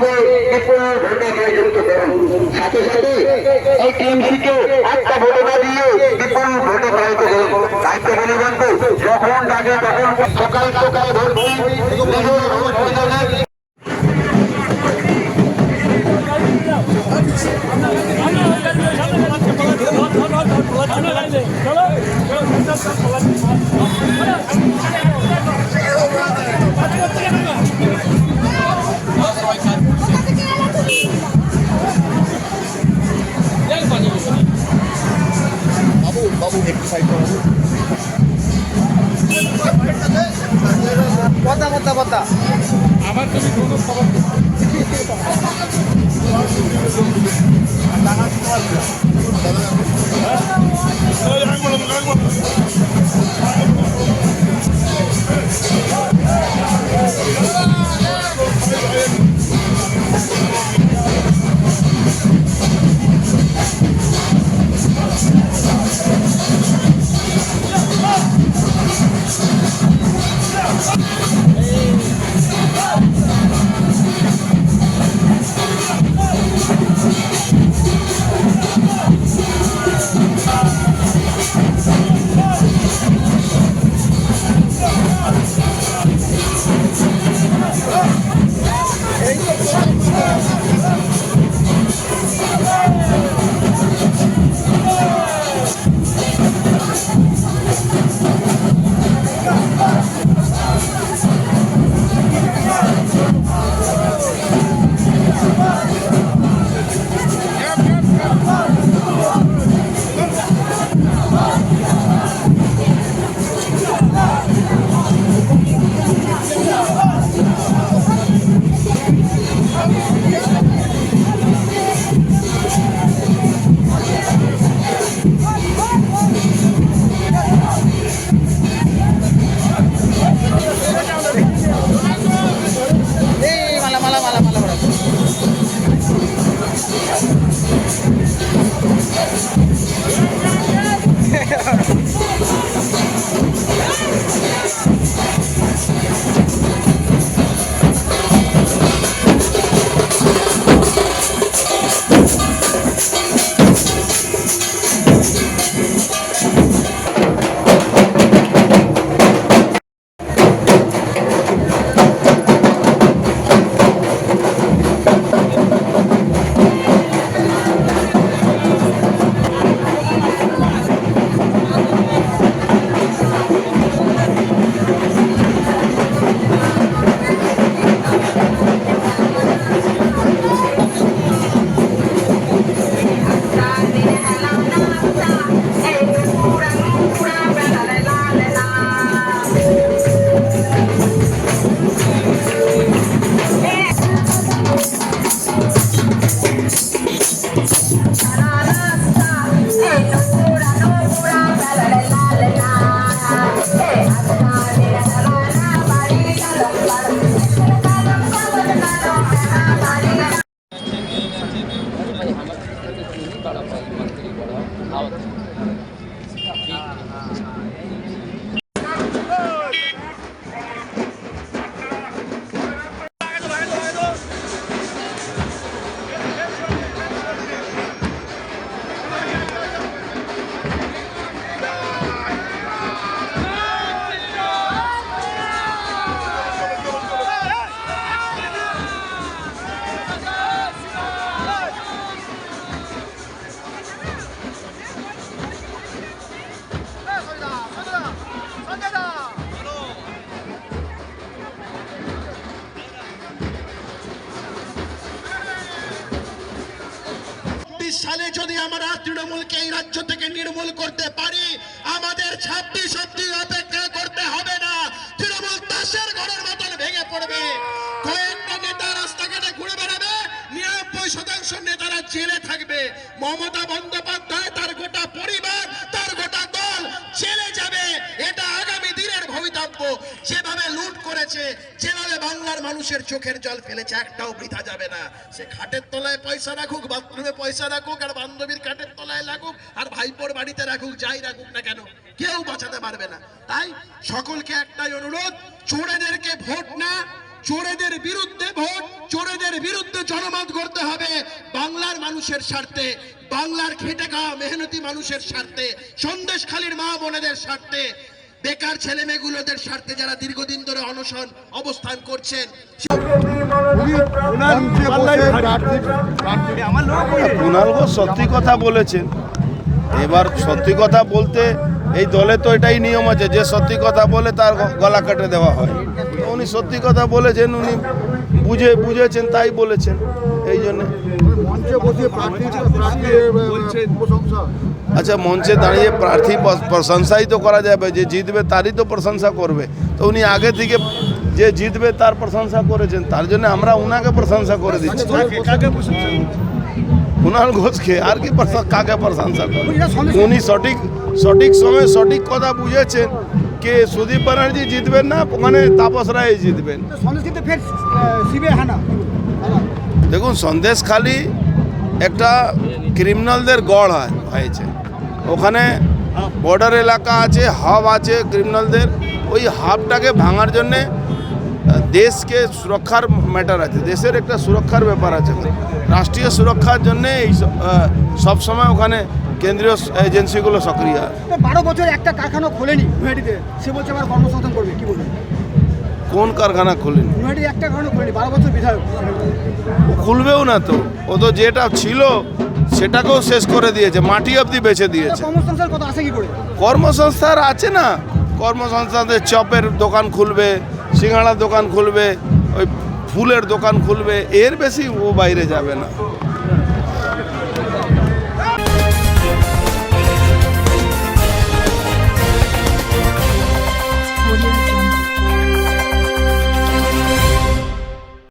হয়ে বিপুল ভোটে নিয়োজিত করেন সাথে সাথে এই টিএমসিকে একটা ভোটে না দিয়ে বিপুল ভোটে পরাজিত করেন দায়িত্ব বলিবন্ত যখন ডাকে তখন সকাল সকাল ভোট দিন নিজের কথা। কথা কথা এই 漂亮吗？যদি আমরা তৃণমূলকে এই রাজ্য থেকে নির্মূল করতে পারি, আমাদের ছাব্বিশ অব্দি অপেক্ষা করতে হবে না। তৃণমূল তাসের ঘরের মতন ভেঙে পড়বে। কয়েকটা নেতা রাস্তাঘাটে ঘুরে বেড়াবে, নিরানব্বই শতাংশ নেতারা জেলে থাকবে। মমতা যেভাবে বাংলার মানুষের চোখের জল ফেলেছে, একটাও বৃথা যাবে না। সে খাটের তলায় পয়সা রাখুক, বাথরুমে পয়সা রাখুক, আর বান্ধবীর খাটের তলায় লাগুক, আর ভাইপোর বাড়িতে রাখুক, যাই রাখুক না কেন, কেউ বাঁচাতে পারবে না। তাই সকলকে একটাই অনুরোধ, চোরেদেরকে ভোট না, চোরেদের বিরুদ্ধে ভোট, চোরেদের বিরুদ্ধে জনমত করতে হবে বাংলার মানুষের স্বার্থে, বাংলার খেটে খাওয়া মেহনতি মানুষের স্বার্থে, সন্দেশখালীর মা বোনেদের স্বার্থে বেকার ছেলে মেয়েগুলোদের স্বার্থে যারা দীর্ঘদিন ধরে অনশন অবস্থান করছেন কুণাল ঘোষ সত্যি কথা বলেছেন। এবার সত্যি কথা বলতে এই দলে তো এটাই নিয়ম আছে যে সত্যি কথা বলে তার গলা কেটে দেওয়া হয়। উনি সত্যি কথা বলেছেন উনি বুঝে বুঝেছেন তাই বলেছেন। এই জন্যে আচ্ছা মঞ্চে দাঁড়িয়ে প্রার্থী প্রশংসাই তো করা যাবে যে জিতবে তারই তো প্রশংসা করবে। তো উনি আগে থেকে যে জিতবে তার প্রশংসা করেছেন তার জন্য আমরা উনাকে প্রশংসা করে দিচ্ছি। কুণাল ঘোষকে আর কি কাকে প্রশংসা করবে উনি সঠিক সঠিক সময়ে সঠিক কথা বুঝেছেন কে সুদীপ ব্যানার্জি জিতবেন না ওখানে তাপস রায় জিতবেন। দেখুন সন্দেশখালি একটা ক্রিমিনালদের গড় হয় হয়েছে। ওখানে বর্ডার এলাকা আছে হাব আছে ক্রিমিনালদের। ওই হাবটাকে ভাঙার জন্যে দেশকে সুরক্ষার ম্যাটার আছে। দেশের একটা সুরক্ষার ব্যাপার আছে। রাষ্ট্রীয় সুরক্ষার জন্যে এই স- আহ, সবসময় ওখানে কেন্দ্রীয় এজেন্সিগুলো সক্রিয় বারো বছর একটা কারখানা খোলেনি সে বলছে আবার কর্মসংস্থান করবে কি বলবেন? কোন কারখানা খুলেনি? একটা কারখানা খোলেনি বারো বছর বিধায়ক। খুলবেও না তো? ও তো যেটা ছিল সেটাকেও শেষ করে দিয়েছে মাটি অবধি বেছে দিয়েছে। কর্মসংস্থান আছে না? কর্মসংস্থানের চপের দোকান খুলবে সিঙ্গাড়ার দোকান খুলবে ওই ফুলের দোকান খুলবে এর বেশি ও বাইরে যাবে না।